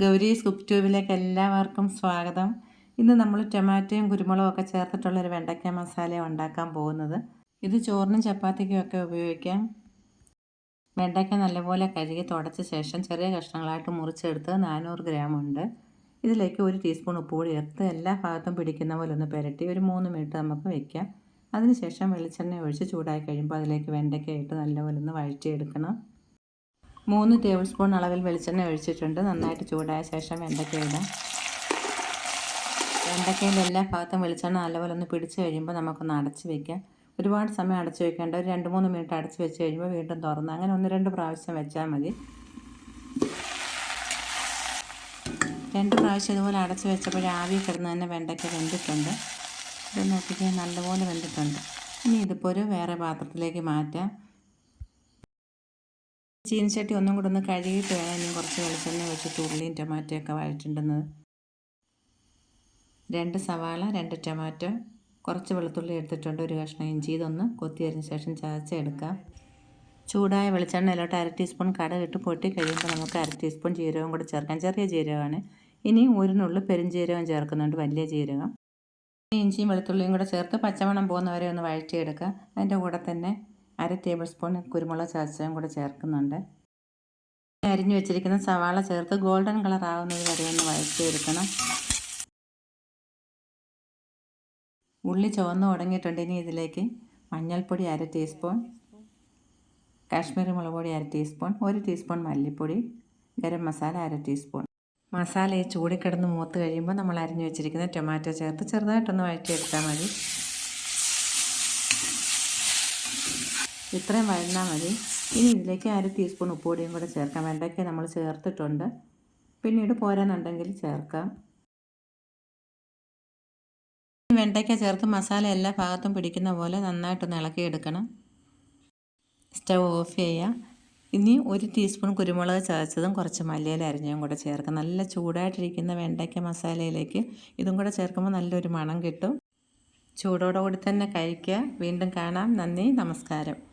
Gowri's cook ട്യൂബിലേക്ക് എല്ലാവർക്കും സ്വാഗതം. ഇന്ന് നമ്മൾ ടൊമാറ്റോയും കുരുമുളകും ഒക്കെ ചേർത്തിട്ടുള്ളൊരു വെണ്ടയ്ക്ക മസാല ഉണ്ടാക്കാൻ പോകുന്നത്. ഇത് ചോറിനും ചപ്പാത്തിക്കും ഒക്കെ ഉപയോഗിക്കാം. വെണ്ടയ്ക്ക നല്ലപോലെ കഴുകി തുടച്ച ശേഷം ചെറിയ കഷ്ണങ്ങളായിട്ട് മുറിച്ചെടുത്ത് നാനൂറ് ഗ്രാം ഉണ്ട്. ഇതിലേക്ക് ഒരു ടീസ്പൂൺ ഉപ്പ് കൂടി ചേർത്ത് എല്ലാ ഭാഗത്തും പിടിക്കുന്ന പോലെ ഒന്ന് പുരട്ടി ഒരു മൂന്ന് മിനിറ്റ് നമുക്ക് വെക്കാം. അതിനുശേഷം വെളിച്ചെണ്ണ ഒഴിച്ച് ചൂടായി കഴിയുമ്പോൾ അതിലേക്ക് വെണ്ടയ്ക്ക ഇട്ട് നല്ലപോലെ ഒന്ന് വഴറ്റിയെടുക്കണം. മൂന്ന് ടേബിൾ സ്പൂൺ അളവിൽ വെളിച്ചെണ്ണ ഒഴിച്ചിട്ടുണ്ട്. നന്നായിട്ട് ചൂടായ ശേഷം വെണ്ടയ്ക്ക ഇടാം. വെണ്ടയ്ക്കയിൽ എല്ലാ ഭാഗത്തും വെളിച്ചെണ്ണ നല്ലപോലെ ഒന്ന് പിടിച്ച് കഴിയുമ്പോൾ നമുക്കൊന്ന് അടച്ച് വയ്ക്കാം ഒരുപാട് സമയം അടച്ച് വെക്കേണ്ട. ഒരു രണ്ട് മൂന്ന് മിനിറ്റ് അടച്ച് വെച്ച് കഴിയുമ്പോൾ വീണ്ടും തുറന്ന് അങ്ങനെ ഒന്ന് രണ്ട് പ്രാവശ്യം വെച്ചാൽ മതി. രണ്ട് പ്രാവശ്യം ഇതുപോലെ അടച്ച് വെച്ചപ്പോൾ ആവി കിടന്ന് തന്നെ വെണ്ടയ്ക്ക വെന്തിട്ടുണ്ട്. ഇത് നോക്കിക്കാൻ നല്ലപോലെ വെന്തിട്ടുണ്ട്. ഇനി ഇതിപ്പോൾ ഒരു വേറെ പാത്രത്തിലേക്ക് മാറ്റാം. ചീനിച്ചട്ടി ഒന്നും കൂടെ ഒന്ന് കഴുകിയിട്ട് വേണം ഇനി കുറച്ച് വെളിച്ചെണ്ണ ഒഴിച്ചിട്ട് ഉള്ളിയും ടൊമാറ്റോയൊക്കെ വഴറ്റിണ്ടുന്നത് രണ്ട് സവാള രണ്ട് ടൊമാറ്റോ കുറച്ച് വെളുത്തുള്ളി എടുത്തിട്ടുണ്ട് ഒരു കഷ്ണം ഇഞ്ചി. ഇതൊന്ന് അരിഞ്ഞ ശേഷം ചതച്ചെടുക്കാം ചൂടായ വെളിച്ചെണ്ണയിലോട്ട് അര ടീസ്പൂൺ കടകിട്ട് പൊട്ടി കഴിയുമ്പോൾ നമുക്ക് അര ടീസ്പൂൺ ജീരകവും കൂടെ ചേർക്കാം. ചെറിയ ജീരകമാണ്. ഇനി ഒരു നുള്ളു പെരുംജീരകം ചേർക്കുന്നുണ്ട് വലിയ ജീരകം. ഇഞ്ചിയും വെളുത്തുള്ളിയും കൂടെ ചേർത്ത് പച്ചമണം പോകുന്നവരെ ഒന്ന് വഴറ്റിയെടുക്കുക അതിന്റെ കൂടെ തന്നെ അര ടേബിൾ സ്പൂൺ കുരുമുളക് ചതച്ചതും കൂടെ ചേർക്കുന്നുണ്ട്. അരിഞ്ഞു വെച്ചിരിക്കുന്ന സവാള ചേർത്ത് ഗോൾഡൻ കളർ ആവുന്നത് വരെ ഒന്ന് വഴറ്റിയെടുക്കണം. ഉള്ളി ചുവന്ന് തുടങ്ങിയിട്ടുണ്ട് ഇനി ഇതിലേക്ക് മഞ്ഞൾപ്പൊടി അര ടീസ്പൂൺ കാശ്മീരി മുളക് പൊടി അര ടീസ്പൂൺ ഒരു ടീസ്പൂൺ മല്ലിപ്പൊടി ഗരം മസാല അര ടീസ്പൂൺ. മസാല ഈ ചൂടിക്കിടന്ന് മൂത്ത് കഴിയുമ്പോൾ നമ്മൾ അരിഞ്ഞു വെച്ചിരിക്കുന്ന ടൊമാറ്റോ ചേർത്ത് ചെറുതായിട്ടൊന്ന് വഴറ്റിയെടുത്താൽ മതി. ഇത്രയും വഴന്നാൽ മതി. ഇനി ഇതിലേക്ക് അര ടീസ്പൂൺ ഉപ്പുപൊടിയും കൂടെ ചേർക്കാം. വെണ്ടയ്ക്ക നമ്മൾ ചേർത്തിട്ടുണ്ട്. പിന്നീട് പോരാന്നുണ്ടെങ്കിൽ ചേർക്കാം. വെണ്ടയ്ക്ക ചേർത്ത് മസാല എല്ലാ ഭാഗത്തും പിടിക്കുന്ന പോലെ നന്നായിട്ടൊന്ന് ഇളക്കിയെടുക്കണം. സ്റ്റവ് ഓഫ് ചെയ്യുക. ഇനി ഒരു ടീസ്പൂൺ കുരുമുളക് ചതച്ചതും കുറച്ച് മല്ലിയില അരിഞ്ഞതും കൂടെ ചേർക്കാം. നല്ല ചൂടായിട്ടിരിക്കുന്ന വെണ്ടയ്ക്ക മസാലയിലേക്ക് ഇതും കൂടെ ചേർക്കുമ്പോൾ നല്ലൊരു മണം കിട്ടും. ചൂടോടുകൂടി തന്നെ കഴിക്കുക. വീണ്ടും കാണാം. നന്ദി. നമസ്കാരം.